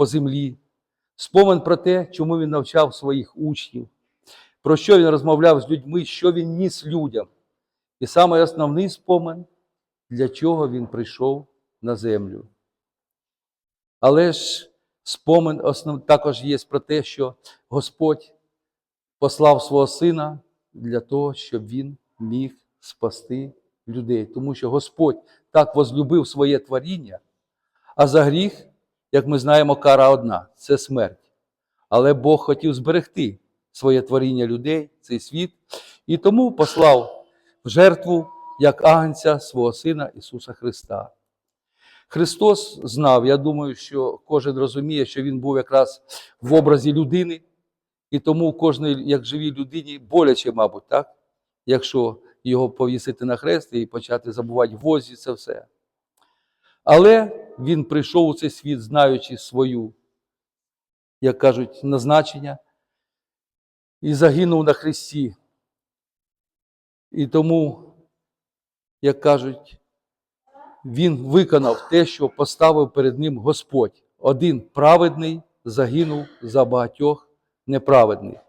по землі, спомин про те, чому він навчав своїх учнів, про що він розмовляв з людьми, що він ніс людям. І саме основний спомин, для чого він прийшов на землю. Але ж спомин основ... також є про те, що Господь послав свого сина для того, щоб він міг спасти людей. Тому що Господь так возлюбив своє творіння, а за гріх, як ми знаємо, кара одна це смерть. Але Бог хотів зберегти своє творіння людей, цей світ, і тому послав в жертву як агнця свого Сина Ісуса Христа. Христос знав, я думаю, що кожен розуміє, що Він був якраз в образі людини, і тому кожній, як живій людині, боляче, мабуть, так? якщо його повісити на хрест і почати забувати возі це все. Але він прийшов у цей світ, знаючи свою, як кажуть, назначення, і загинув на хресті. І тому, як кажуть, він виконав те, що поставив перед ним Господь. Один праведний загинув за багатьох неправедних.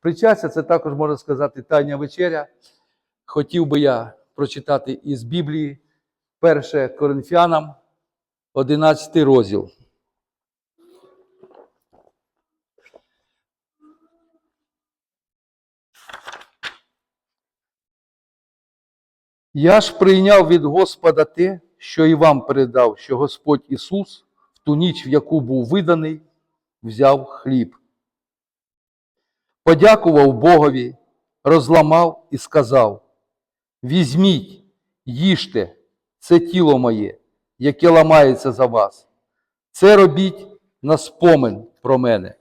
Причастя це також можна сказати тайня вечеря. Хотів би я прочитати із Біблії 1 Коринфянам, 11 розділ. Я ж прийняв від Господа те, що і вам передав, що Господь Ісус в ту ніч, в яку був виданий, взяв хліб. Подякував Богові, розламав і сказав: Візьміть, їжте, це тіло моє, яке ламається за вас. Це робіть на спомин про мене.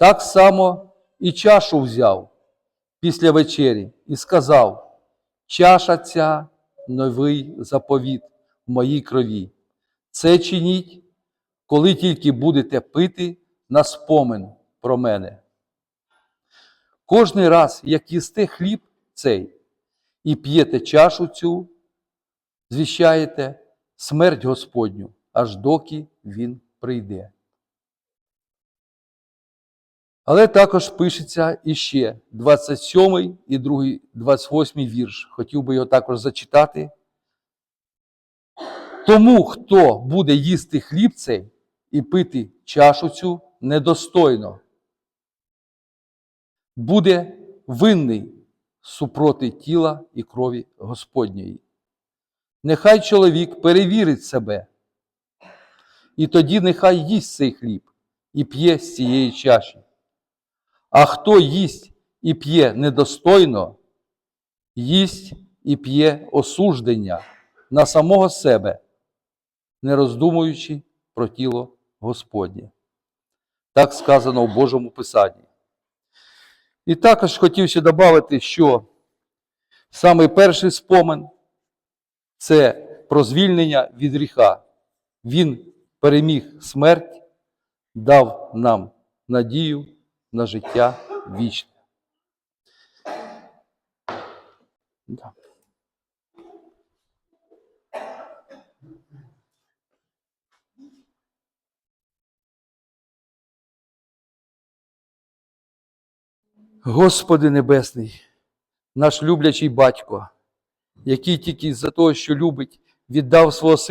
Так само і чашу взяв після вечері і сказав: Чаша ця новий заповіт в моїй крові. Це чиніть, коли тільки будете пити на спомин про мене. Кожний раз, як їсте хліб цей і п'єте чашу цю, звіщаєте смерть Господню, аж доки Він прийде. Але також пишеться іще 27 і 2, 28 вірш. Хотів би його також зачитати. Тому, хто буде їсти хліб цей і пити чашу цю недостойно, буде винний супроти тіла і крові Господньої. Нехай чоловік перевірить себе, і тоді нехай їсть цей хліб і п'є з цієї чаші. А хто їсть і п'є недостойно, їсть і п'є осуждення на самого себе, не роздумуючи про тіло Господнє. Так сказано в Божому Писанні. І також хотів ще додати, що саме перший спомин це про звільнення від гріха. Він переміг смерть, дав нам надію на життя вічне. Господи Небесний, наш люблячий батько, який тільки за те, що любить, віддав свого сина.